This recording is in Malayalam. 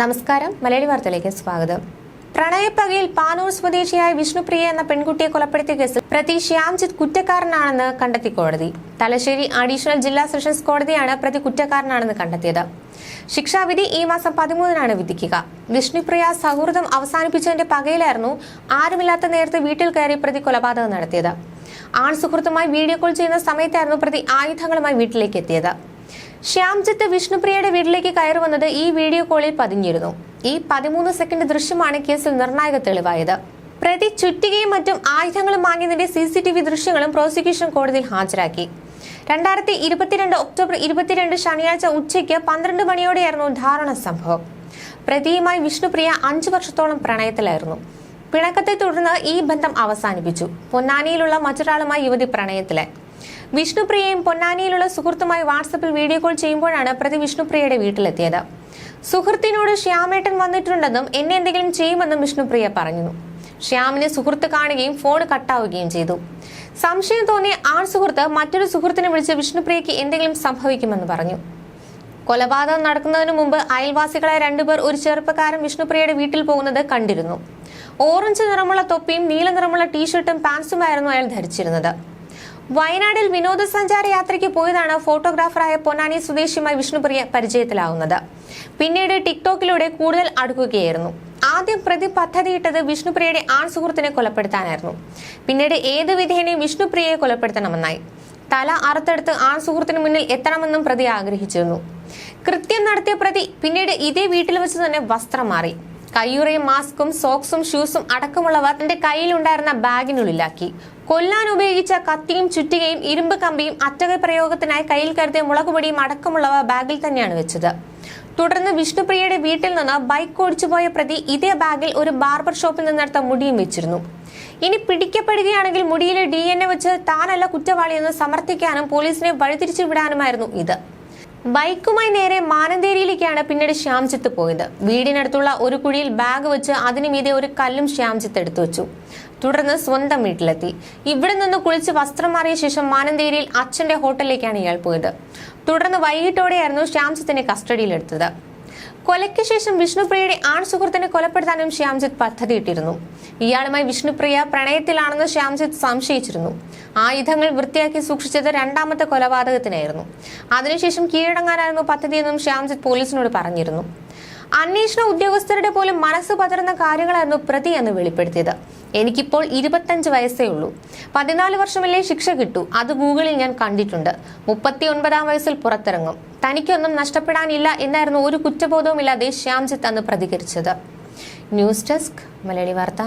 നമസ്കാരം. മലയാളി വാർത്തയിലേക്ക് സ്വാഗതം. പ്രണയപ്പകയിൽ പാനൂർ സ്വദേശിയായ വിഷ്ണുപ്രിയ എന്ന പെൺകുട്ടിയെ കൊലപ്പെടുത്തിയ കേസിൽ പ്രതി ശ്യാംജിത്ത് കുറ്റക്കാരനാണെന്ന് കണ്ടെത്തി കോടതി. തലശ്ശേരി അഡീഷണൽ ജില്ലാ സെഷൻസ് കോടതിയാണ് പ്രതി കുറ്റക്കാരനാണെന്ന് കണ്ടെത്തിയത്. ശിക്ഷാവിധി ഈ മാസം പതിമൂന്നിനാണ് വിധിക്കുക. വിഷ്ണുപ്രിയ സൗഹൃദം അവസാനിപ്പിച്ചതിന്റെ പകയിലായിരുന്നു ആരുമില്ലാത്ത നേരത്തെ വീട്ടിൽ കയറി പ്രതി കൊലപാതകം നടത്തിയത്. ആൺ സുഹൃത്തുമായി വീഡിയോ കോൾ ചെയ്യുന്ന സമയത്തായിരുന്നു പ്രതി ആയുധങ്ങളുമായി വീട്ടിലേക്ക് എത്തിയത്. ശ്യാംജിത്ത് വിഷ്ണുപ്രിയയുടെ വീട്ടിലേക്ക് കയറി വന്നത് ഈ വീഡിയോ കോളിൽ പതിഞ്ഞിരുന്നു. ഈ പതിമൂന്ന് സെക്കൻഡ് ദൃശ്യമാണ് കേസിൽ നിർണായക തെളിവായത്. പ്രതി ചുറ്റികയും മറ്റും ആയുധങ്ങളും വാങ്ങിയതിന്റെ സി സി ടി വി ദൃശ്യങ്ങളും പ്രോസിക്യൂഷൻ കോടതിയിൽ ഹാജരാക്കി. രണ്ടായിരത്തി ഇരുപത്തിരണ്ട് ഒക്ടോബർ ഇരുപത്തിരണ്ട് ശനിയാഴ്ച ഉച്ചയ്ക്ക് പന്ത്രണ്ട് മണിയോടെയായിരുന്നു ധാരണ സംഭവം. പ്രതിയുമായി വിഷ്ണുപ്രിയ അഞ്ചു വർഷത്തോളം പ്രണയത്തിലായിരുന്നു. പിണക്കത്തെ തുടർന്ന് ഈ ബന്ധം അവസാനിപ്പിച്ചു. പൊന്നാനിയിലുള്ള മറ്റൊരാളുമായി യുവതി പ്രണയത്തിലായി. വിഷ്ണുപ്രിയയും പൊന്നാനിയിലുള്ള സുഹൃത്തുമായി വാട്സപ്പിൽ വീഡിയോ കോൾ ചെയ്യുമ്പോഴാണ് പ്രതി വിഷ്ണുപ്രിയയുടെ വീട്ടിലെത്തിയത്. സുഹൃത്തിനോട് ശ്യാമേട്ടൻ വന്നിട്ടുണ്ടെന്നും എന്നെ എന്തെങ്കിലും ചെയ്യുമെന്നും വിഷ്ണുപ്രിയ പറഞ്ഞു ശ്യാമിന് സുഹൃത്ത് കാണുകയും ഫോൺ കട്ടാവുകയും ചെയ്തു. സംശയം തോന്നിയ ആൺ സുഹൃത്ത് മറ്റൊരു സുഹൃത്തിനെ വിളിച്ച് വിഷ്ണുപ്രിയയ്ക്ക് എന്തെങ്കിലും സംഭവിക്കുമെന്ന് പറഞ്ഞു. കൊലപാതകം നടക്കുന്നതിന് മുമ്പ് അയൽവാസികളായ രണ്ടുപേർ ഒരു ചെറുപ്പക്കാരൻ വിഷ്ണുപ്രിയയുടെ വീട്ടിൽ പോകുന്നത് കണ്ടിരുന്നു. ഓറഞ്ച് നിറമുള്ള തൊപ്പിയും നീല നിറമുള്ള ടീഷർട്ടും പാൻസുമായിരുന്നു അയാൾ ധരിച്ചിരുന്നത്. വയനാട്ടിൽ വിനോദസഞ്ചാര യാത്രയ്ക്ക് പോയതാണ് ഫോട്ടോഗ്രാഫറായ പൊന്നാനി സ്വദേശിയുമായി വിഷ്ണുപ്രിയ പരിചയത്തിലാവുന്നത്. പിന്നീട് ടിക്ടോക്കിലൂടെ കൂടുതൽ അടുക്കുകയായിരുന്നു. ആദ്യം പ്രതി പദ്ധതിയിട്ടത് വിഷ്ണുപ്രിയയുടെ ആൺ സുഹൃത്തിനെ കൊലപ്പെടുത്താനായിരുന്നു. പിന്നീട് ഏത് വിധേനയും വിഷ്ണുപ്രിയയെ കൊലപ്പെടുത്തണമെന്നായി. തല അറുത്തെടുത്ത് ആൺ സുഹൃത്തിന് മുന്നിൽ എത്തണമെന്നും പ്രതി ആഗ്രഹിച്ചിരുന്നു. കൃത്യം നടത്തിയ പ്രതി പിന്നീട് ഇതേ വീട്ടിൽ വെച്ച് തന്നെ വസ്ത്രം മാറി. കയ്യുറയും മാസ്കും സോക്സും ഷൂസും അടക്കമുള്ളവ തന്റെ കയ്യിലുണ്ടായിരുന്ന ബാഗിനുള്ളിലാക്കി. കൊല്ലാൻ ഉപയോഗിച്ച കത്തിയും ചുറ്റികയും ഇരുമ്പ് കമ്പിയും അറ്റക പ്രയോഗത്തിനായി കയ്യിൽ കരുതിയ മുളകുപൊടിയും അടക്കമുള്ളവ ബാഗിൽ തന്നെയാണ് വെച്ചത്. തുടർന്ന് വിഷ്ണുപ്രിയയുടെ വീട്ടിൽ നിന്ന് ബൈക്ക് ഓടിച്ചുപോയ പ്രതി ഇതേ ബാഗിൽ ഒരു ബാർബർ ഷോപ്പിൽ നിന്നെടുത്ത മുടിയും വെച്ചിരുന്നു. ഇനി പിടിക്കപ്പെടുകയാണെങ്കിൽ മുടിയിലെ ഡി എൻ എ വെച്ച് താനല്ല കുറ്റവാളിയെന്ന് സമർത്ഥിക്കാനും പോലീസിനെ വഴിതിരിച്ചു വിടാനുമായിരുന്നു ഇത്. ബൈക്കുമായി നേരെ മാനന്തേരിയിലേക്കാണ് പിന്നീട് ശ്യാംജിത്ത് പോയത്. വീടിനടുത്തുള്ള ഒരു കുഴിയിൽ ബാഗ് വെച്ച് അതിനു മീതെ ഒരു കല്ലും ശ്യാംജിത്ത് എടുത്തു വെച്ചു. തുടർന്ന് സ്വന്തം വീട്ടിലെത്തി. ഇവിടെ നിന്ന് കുളിച്ച് വസ്ത്രം മാറിയ ശേഷം മാനന്തേരിയിൽ അച്ഛന്റെ ഹോട്ടലിലേക്കാണ് ഇയാൾ പോയത്. തുടർന്ന് വൈകിട്ടോടെയായിരുന്നു ശ്യാംജിത്തിനെ കസ്റ്റഡിയിലെടുത്തത്. കൊലയ്ക്ക് ശേഷം വിഷ്ണുപ്രിയയുടെ ആൺ സുഹൃത്തിനെ കൊലപ്പെടുത്താനും ശ്യാംജിത്ത് പദ്ധതിയിട്ടിരുന്നു ഇയാളുമായി വിഷ്ണുപ്രിയ പ്രണയത്തിലാണെന്ന് ശ്യാംജിത്ത് സംശയിച്ചിരുന്നു. ആയുധങ്ങൾ വൃത്തിയാക്കി സൂക്ഷിച്ചത് രണ്ടാമത്തെ കൊലപാതകത്തിനായിരുന്നു. അതിനുശേഷം കീഴടങ്ങാനായിരുന്നു പദ്ധതിയെന്നും ശ്യാംജിത്ത് പോലീസിനോട് പറഞ്ഞിരുന്നു. അന്വേഷണ ഉദ്യോഗസ്ഥരുടെ പോലും മനസ്സ് പതറുന്ന കാര്യങ്ങളായിരുന്നു പ്രതി എന്ന് വെളിപ്പെടുത്തിയത്. എനിക്കിപ്പോൾ ഇരുപത്തഞ്ച് വയസ്സേ ഉള്ളൂ. പതിനാല് വർഷമല്ലേ ശിക്ഷ കിട്ടു. അത് ഗൂഗിളിൽ ഞാൻ കണ്ടിട്ടുണ്ട്. മുപ്പത്തി ഒൻപതാം വയസ്സിൽ പുറത്തിറങ്ങും. തനിക്കൊന്നും നഷ്ടപ്പെടാനില്ല എന്നായിരുന്നു ഒരു കുറ്റബോധവുമില്ലാതെ ശ്യാംജിത്ത് അന്ന് പ്രതികരിച്ചത്. ന്യൂസ് ഡെസ്ക് മലയാളി വാർത്ത.